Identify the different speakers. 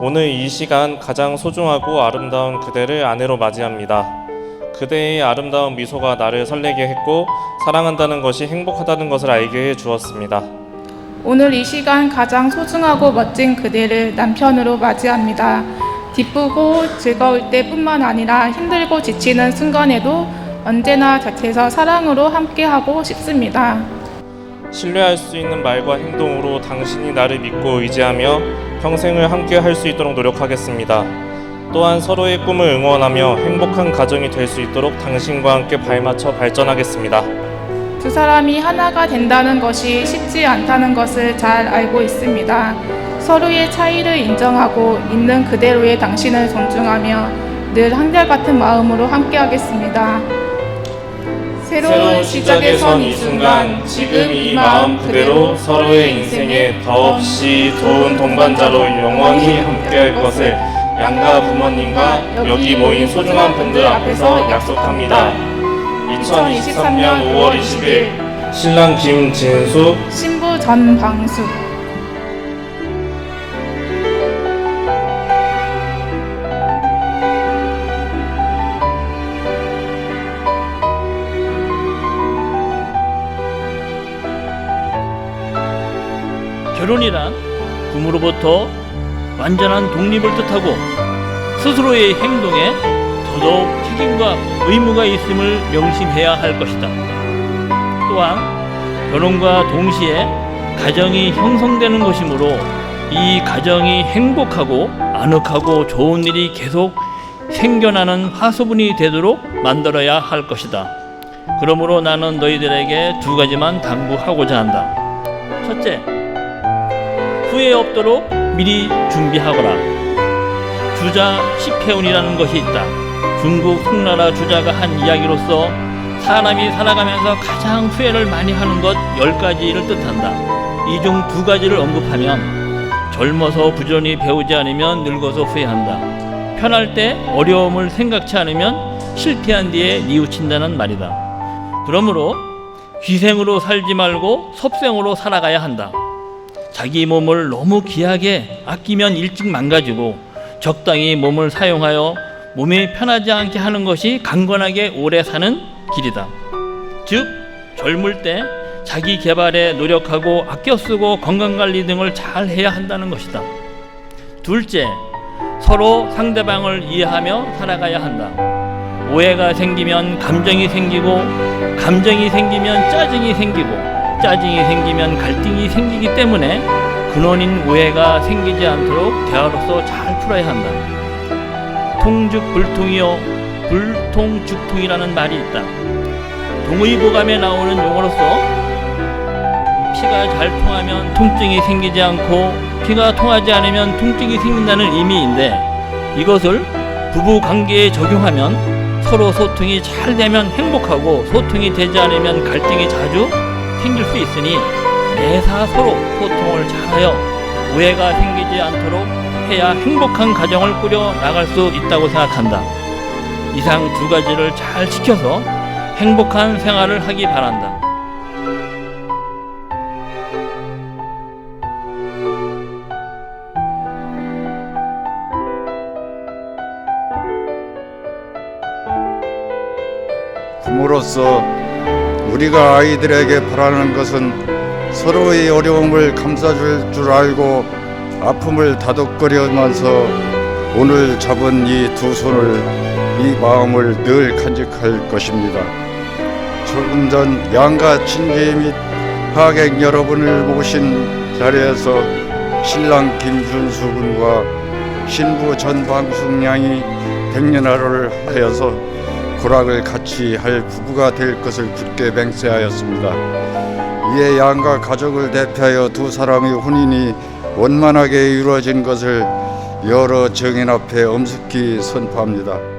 Speaker 1: 오늘 이 시간 가장 소중하고 아름다운 그대를 아내로 맞이합니다. 그대의 아름다운 미소가 나를 설레게 했고 사랑한다는 것이 행복하다는 것을 알게 해 주었습니다.
Speaker 2: 오늘 이 시간 가장 소중하고 멋진 그대를 남편으로 맞이합니다. 기쁘고 즐거울 때뿐만 아니라 힘들고 지치는 순간에도 언제나 곁에서 사랑으로 함께하고 싶습니다.
Speaker 1: 신뢰할 수 있는 말과 행동으로 당신이 나를 믿고 의지하며 평생을 함께 할 수 있도록 노력하겠습니다. 또한 서로의 꿈을 응원하며 행복한 가정이 될 수 있도록 당신과 함께 발맞춰 발전하겠습니다.
Speaker 2: 두 사람이 하나가 된다는 것이 쉽지 않다는 것을 잘 알고 있습니다. 서로의 차이를 인정하고 있는 그대로의 당신을 존중하며 늘 한결같은 마음으로 함께하겠습니다.
Speaker 1: 새로운 시작에 선이 순간 지금 이 마음 그대로 서로의 인생에 더없이 좋은 동반자로 영원히 함께할 것을 양가 부모님과 여기 모인 소중한 분들 앞에서 약속합니다. 2023년 5월 20일 신랑 김진수
Speaker 2: 신부 전방수
Speaker 3: 결혼이란 부모로부터 완전한 독립을 뜻하고 스스로의 행동에 더더욱 책임과 의무가 있음을 명심해야 할 것이다. 또한 결혼과 동시에 가정이 형성되는 것이므로 이 가정이 행복하고 아늑하고 좋은 일이 계속 생겨나는 화수분이 되도록 만들어야 할 것이다. 그러므로 나는 너희들에게 두 가지만 당부하고자 한다. 첫째, 후회 없도록 미리 준비하거라. 주자 시페온이라는 것이 있다. 중국 송나라 주자가 한 이야기로서 사람이 살아가면서 가장 후회를 많이 하는 것 열 가지를 뜻한다. 이 중 두 가지를 언급하면 젊어서 부지런히 배우지 않으면 늙어서 후회한다. 편할 때 어려움을 생각치 않으면 실패한 뒤에 뉘우친다는 말이다. 그러므로 희생으로 살지 말고 섭생으로 살아가야 한다. 자기 몸을 너무 귀하게 아끼면 일찍 망가지고 적당히 몸을 사용하여 몸이 편하지 않게 하는 것이 강건하게 오래 사는 길이다. 즉 젊을 때 자기 개발에 노력하고 아껴 쓰고 건강 관리 등을 잘 해야 한다는 것이다. 둘째, 서로 상대방을 이해하며 살아가야 한다. 오해가 생기면 감정이 생기고 감정이 생기면 짜증이 생기고 짜증이 생기면 갈등이 생기기 때문에 근원인 오해가 생기지 않도록 대화로서 잘 풀어야 한다. 통죽불통이요 불통죽통이라는 말이 있다. 동의보감에 나오는 용어로서 피가 잘 통하면 통증이 생기지 않고 피가 통하지 않으면 통증이 생긴다는 의미인데 이것을 부부 관계에 적용하면 서로 소통이 잘 되면 행복하고 소통이 되지 않으면 갈등이 자주 생길 수 있으니 매사 서로 소통을 잘하여 오해가 생기지 않도록 해야 행복한 가정을 꾸려 나갈 수 있다고 생각한다. 이상 두 가지를 잘 지켜서 행복한 생활을 하기 바란다.
Speaker 4: 부모로서 우리가 아이들에게 바라는 것은 서로의 어려움을 감싸줄 줄 알고 아픔을 다독거리면서 오늘 잡은 이 두 손을 이 마음을 늘 간직할 것입니다. 조금 전 양가 친지 및 하객 여러분을 모신 자리에서 신랑 김준수 군과 신부 전방숙 양이 백년하루를 하여서 고락을 같이 할 부부가 될 것을 굳게 맹세하였습니다. 이에 양가 가족을 대표하여 두 사람의 혼인이 원만하게 이루어진 것을 여러 정인 앞에 엄숙히 선포합니다.